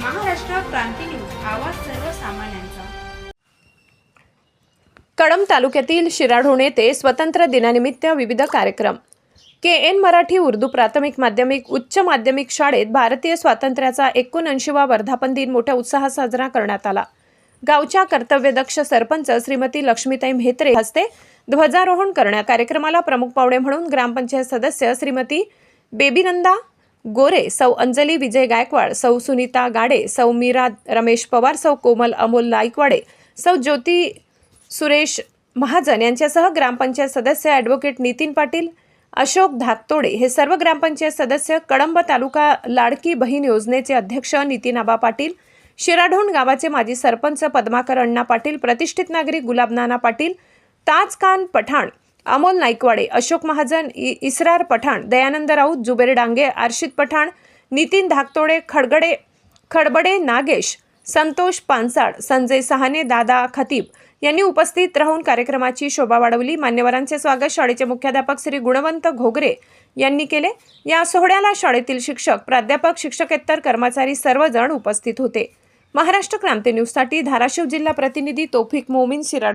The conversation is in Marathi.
क्रांती न्यूज आवाज सर्वसामान्यांचा. कळंब तालुक्यातील शिराढोण येथे स्वतंत्र दिनानिमित्त विविध कार्यक्रम. के एन मराठी उर्दू प्राथमिक माध्यमिक उच्च माध्यमिक शाळेत भारतीय स्वातंत्र्याचा एकोणऐंशीवा वर्धापन दिन मोठ्या उत्साहात साजरा करण्यात आला. गावच्या कर्तव्यदक्ष सरपंच श्रीमती लक्ष्मीताई म्हेत्रे हस्ते ध्वजारोहण करण्यात कार्यक्रमाला प्रमुख पाहुणे म्हणून ग्रामपंचायत सदस्य श्रीमती बेबीनंदा गोरे सौ अंजली विजय गायकवाड सौ सुनीता गाडे सौ मीरा रमेश पवार सौ कोमल अमोल नाईकवाडे सौ ज्योती सुरेश महाजन यांच्यासह ग्रामपंचायत सदस्य ॲडव्होकेट नितीन पाटील अशोक धाकतोडे हे सर्व ग्रामपंचायत सदस्य कळंब तालुका लाडकी बहीण योजनेचे अध्यक्ष नितीन आबा पाटील शिराढोण गावाचे माजी सरपंच पद्माकर अण्णा पाटील प्रतिष्ठित नागरिक गुलाब नाना पाटील ताजकान पठाण अमोल नाईकवाडे अशोक महाजन इ इसरार पठाण दयानंद राऊत जुबेर डांगे अर्शित पठाण नितीन धाकतोडे खडगडे खडबडे नागेश संतोष पानसाड संजय सहाने दादा खतीब यांनी उपस्थित राहून कार्यक्रमाची शोभा वाढवली. मान्यवरांचे स्वागत. शाळेचे मुख्याध्यापक श्री गुणवंत घोगरे यांनी केले. या सोहळ्याला शाळेतील शिक्षक प्राध्यापक शिक्षकेतर कर्मचारी सर्वजण उपस्थित होते. महाराष्ट्र क्रांती न्यूजसाठी धाराशिव जिल्हा प्रतिनिधी तोफिक मोमीन शिराड